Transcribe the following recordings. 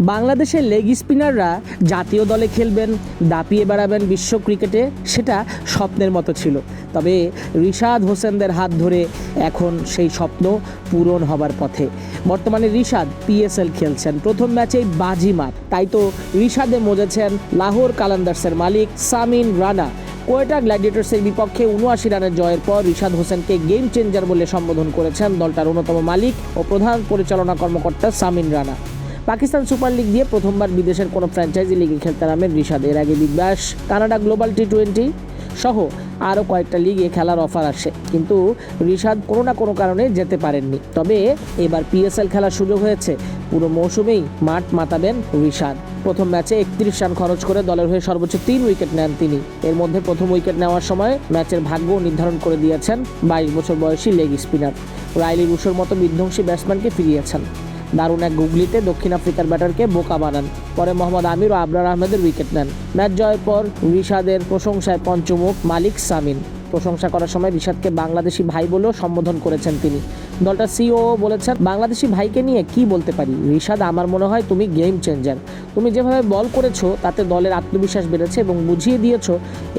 বাংলাদেশের লেগ স্পিনাররা জাতীয় দলে খেলবেন, দাপিয়ে বেড়াবেন বিশ্ব ক্রিকেটে, সেটা স্বপ্নের মতো ছিল। তবে রিশাদ হোসেনদের হাত ধরে এখন সেই স্বপ্ন পূরণ হবার পথে। বর্তমানে রিশাদ পিএসএল খেলছেন। প্রথম ম্যাচেই বাজিমাত তাই তো রিশাদে মজেছেন লাহোর কালান্দার্সের মালিক সামিন রানা। কোয়েটা গ্ল্যাডিয়েটার্সের বিপক্ষে উনআশি রানের জয়ের পর রিশাদ হোসেনকে গেম চেঞ্জার বলে সম্বোধন করেছেন দলটার অন্যতম মালিক ও প্রধান পরিচালনা কর্মকর্তা সামিন রানা। পাকিস্তান সুপার লিগ দিয়ে প্রথমবার বিদেশের কোনো ফ্র্যাঞ্চাইজি লিগে খেলতে নামেন রিশাদ। এর আগে Big Bash Canada Global T twenty সহ আরও কয়েকটা লিগে খেলার অফার আসে। কিন্তু রিশাদ কোনো না কোনো কারণে যেতে পারেননি। তবে এবার পিএসএল খেলার সুযোগ হয়েছে। পুরো মৌসুমেই মাঠ মাতাবেন রিশাদ। প্রথম ম্যাচে একত্রিশ রান খরচ করে দলের হয়ে সর্বোচ্চ তিন উইকেট নেন তিনি। এর মধ্যে প্রথম উইকেট নেওয়ার সময় ম্যাচের ভাগ্য নির্ধারণ করে দিয়েছেন বাইশ বছর বয়সী লেগ স্পিনার রাইলি রুশোর মতো বিধ্বংসী ব্যাটসম্যানকে ফিরিয়েছেন। দারুণ এক গুগলিতে দক্ষিণ আফ্রিকার ব্যাটারকে বোকা বানান। পরে মোহাম্মদ আমির ও আবরার আহমেদের উইকেট নেন। ম্যাচ জয়ের পর রিশাদের প্রশংসায় পঞ্চমুখ মালিক সামিন। প্রশংসা করার সময় রিশাদকে বাংলাদেশি ভাই বলেও সম্বোধন করেছেন তিনি। দলটা সিও বলেছেন, বাংলাদেশি ভাইকে নিয়ে কি বলতে পারি? রিশাদ, আমার মনে হয় তুমি গেম চেঞ্জার তুমি যেভাবে বল করেছ, তাতে দলের আত্মবিশ্বাস বেড়েছে এবং বুঝিয়ে দিয়েছ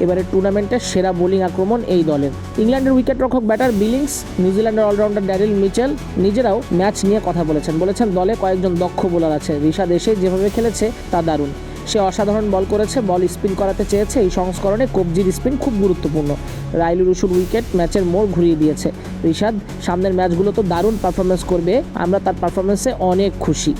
এবারে টুর্নামেন্টের সেরা বোলিং আক্রমণ এই দলের। ইংল্যান্ডের উইকেটরক্ষক ব্যাটার বিলিংস, নিউজিল্যান্ডের অলরাউন্ডার ড্যারিল মিচেল নিজেরাও ম্যাচ নিয়ে কথা বলেছেন। বলেছেন, দলে কয়েকজন দক্ষ বোলার আছে। রিশাদ এসে যেভাবে খেলেছে, তা দারুণ। সে অসাধারণ বল করেছে, বল স্পিন করাতে চেয়েছে। এই সংস্করণে কবজির স্পিন খুব গুরুত্বপূর্ণ। রাইলু রুশুর উইকেট ম্যাচের মোড় ঘুরিয়ে দিয়েছে। ঋষাদ সামনের ম্যাচগুলো তো দারুণ পারফরমেন্স করবে। আমরা তার পারফরমেন্সে অনেক খুশি।